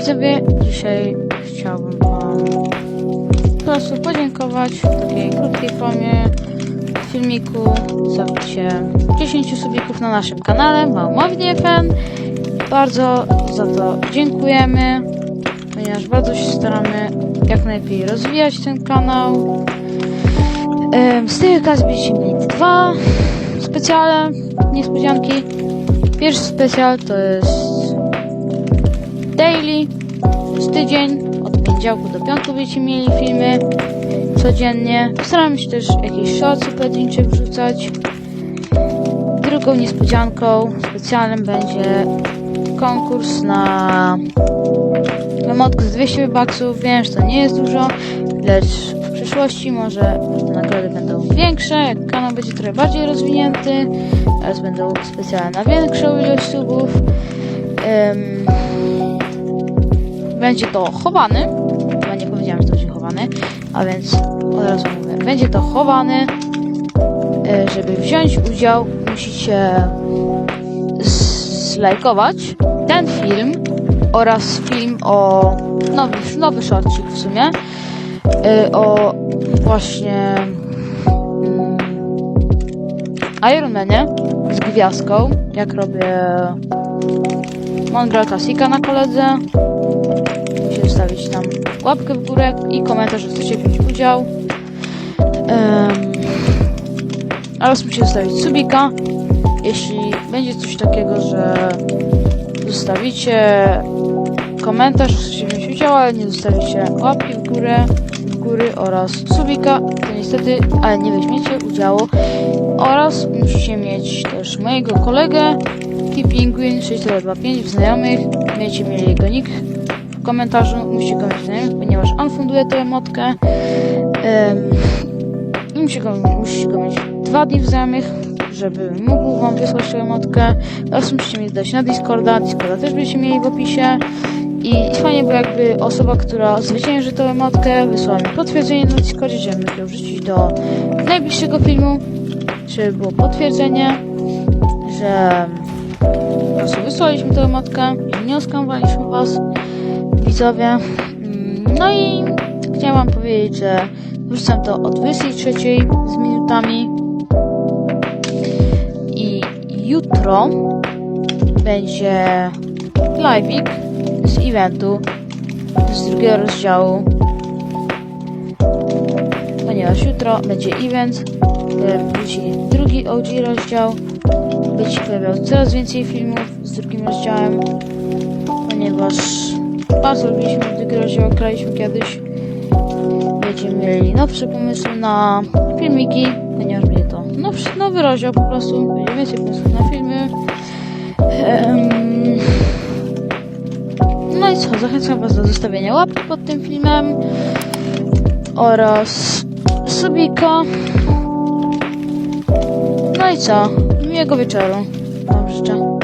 widzowie, dzisiaj chciałbym Wam po prostu podziękować w takiej krótkiej formie filmiku za wbicie 10 subików na naszym kanale Małomownie FN. Bardzo za to dziękujemy, ponieważ bardzo się staramy jak najlepiej rozwijać ten kanał. Z tych okazji będziecie mieli dwa specjale, niespodzianki. Pierwszy specjal to jest daily, jest tydzień, od poniedziałku do piątku będziecie mieli filmy codziennie. Staramy się też jakieś shortsy pojedyncze wrzucać. Drugą niespodzianką specjalnym będzie konkurs na emotkę z 200 baksów. Wiem, że to nie jest dużo, lecz w przyszłości może te nagrody będą większe, jak kanał będzie trochę bardziej rozwinięty. Teraz będą specjalne na większą ilość subów. Em, będzie to chowany. Chyba nie powiedziałem, że to będzie chowany, a więc od razu mówię. Będzie to chowany. E, Żeby wziąć udział, musicie zlajkować ten film oraz film o nowy, nowy shortcik w sumie e, o właśnie mm, Ironmanie z gwiazdką, jak robię Mongrel Classica na koledze. Tam łapkę w górę i komentarz, że chcecie wziąć udział. Um, oraz musicie zostawić subika. Jeśli będzie coś takiego, że zostawicie komentarz, że chcecie wziąć udział, ale nie zostawicie łapki w górę, w góry oraz subika, to niestety, ale nie weźmiecie udziału. Oraz musicie mieć też mojego kolegę, Kipingwin 6225 w znajomych. Będziecie mieli jego nick komentarzu. Musicie go mieć ponieważ on funduje tę emotkę. Um, i musicie go, go mieć dwa dni w znajomych, żeby mógł wam wysłać tę emotkę. Oraz musicie mieć dać na Discorda. Discorda też będziecie mieli w opisie. I fajnie było jakby osoba, która zwycięży tę emotkę, wysłała mi potwierdzenie na Discordzie, żebym mógł ją wrzucić do najbliższego filmu, żeby było potwierdzenie, że po prostu wysłaliśmy tę emotkę nie oskamowaliśmy was, widzowie. Mm, No i chciałam wam powiedzieć, że wrzucam to o 23 z minutami. I jutro będzie live'ik z eventu z drugiego rozdziału. Ponieważ jutro będzie event e, wróci drugi OG rozdział będzie się pojawiał coraz więcej filmów z drugim rozdziałem ponieważ bardzo lubiliśmy drugi rozdział, graliśmy kiedyś. Będziemy mieli nowsze pomysły na filmiki ponieważ będzie to nowszy, nowy rozdział po prostu. Będzie więcej pomysłów na filmy. No i co, zachęcam Was do zostawienia łapki pod tym filmem oraz subika. No i co, miłego wieczoru życzę.